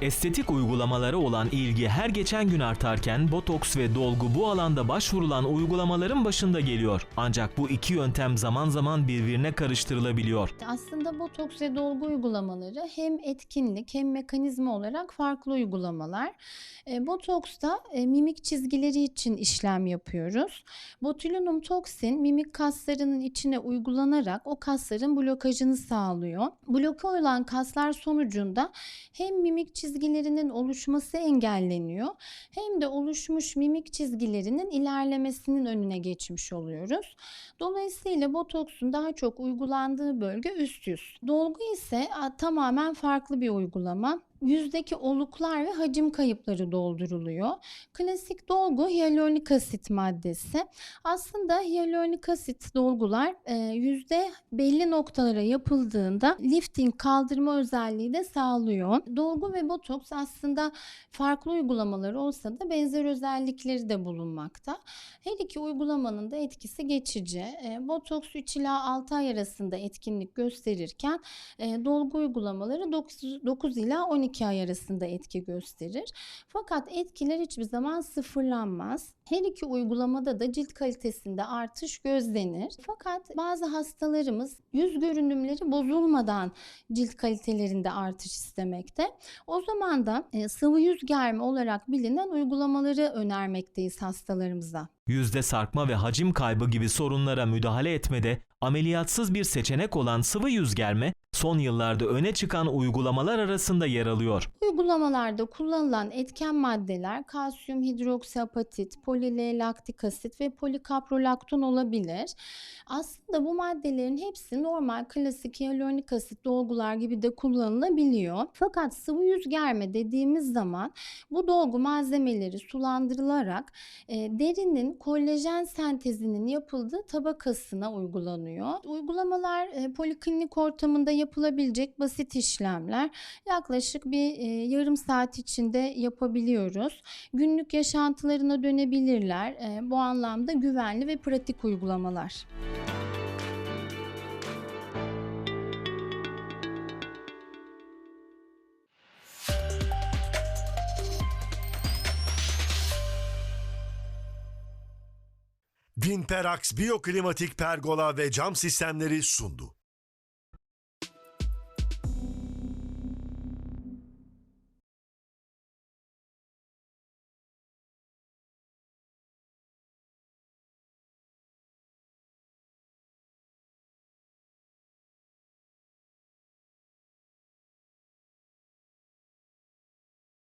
Estetik uygulamalara olan ilgi her geçen gün artarken botoks ve dolgu bu alanda başvurulan uygulamaların başında geliyor. Ancak bu iki yöntem zaman zaman birbirine karıştırılabiliyor. Aslında botoks ve dolgu uygulamaları hem etkinlik hem mekanizma olarak farklı uygulamalar. E, botoksta e, mimik çizgileri için işlem yapıyoruz. Botulinum toksin mimik kaslarının içine uygulanarak o kasların blokajını sağlıyor. Bloke olan kaslar sonucunda hem mimik çizgilerinin oluşması engelleniyor hem de oluşmuş mimik çizgilerinin ilerlemesinin önüne geçmiş oluyoruz. Dolayısıyla botoksun daha çok uygulandığı bölge üst yüz. Dolgu ise tamamen farklı bir uygulama. Yüzdeki oluklar ve hacim kayıpları dolduruluyor. Klasik dolgu hyaluronik asit maddesi. Aslında hyaluronik asit dolgular e, yüzde belli noktalara yapıldığında lifting kaldırma özelliği de sağlıyor. Dolgu ve botoks aslında farklı uygulamaları olsa da benzer özellikleri de bulunmakta. Her iki uygulamanın da etkisi geçici. E, botoks 3 ila 6 ay arasında etkinlik gösterirken e, dolgu uygulamaları 9, 9 ila 12 ay arasında etki gösterir. Fakat etkiler hiçbir zaman sıfırlanmaz. Her iki uygulamada da cilt kalitesinde artış gözlenir. Fakat bazı hastalarımız yüz görünümleri bozulmadan cilt kalitelerinde artış istemekte. O zaman da e, sıvı yüz germe olarak bilinen uygulamaları önermekteyiz hastalarımıza. Yüzde sarkma ve hacim kaybı gibi sorunlara müdahale etmede ameliyatsız bir seçenek olan sıvı yüz germe son yıllarda öne çıkan uygulamalar arasında yer alıyor. Uygulamalarda kullanılan etken maddeler kalsiyum hidroksiapatit, polil laktik asit ve polikaprolakton olabilir. Aslında bu maddelerin hepsi normal klasik hyaluronik asit dolgular gibi de kullanılabiliyor. Fakat sıvı yüz germe dediğimiz zaman bu dolgu malzemeleri sulandırılarak e, derinin kolajen sentezinin yapıldığı tabakasına uygulanıyor. Uygulamalar e, poliklinik ortamında yapılabilecek basit işlemler. Yaklaşık bir e, yarım saat içinde yapabiliyoruz. Günlük yaşantılarına dönebilirler. E, bu anlamda güvenli ve pratik uygulamalar. Vinperax Biyoklimatik Pergola ve Cam Sistemleri sundu.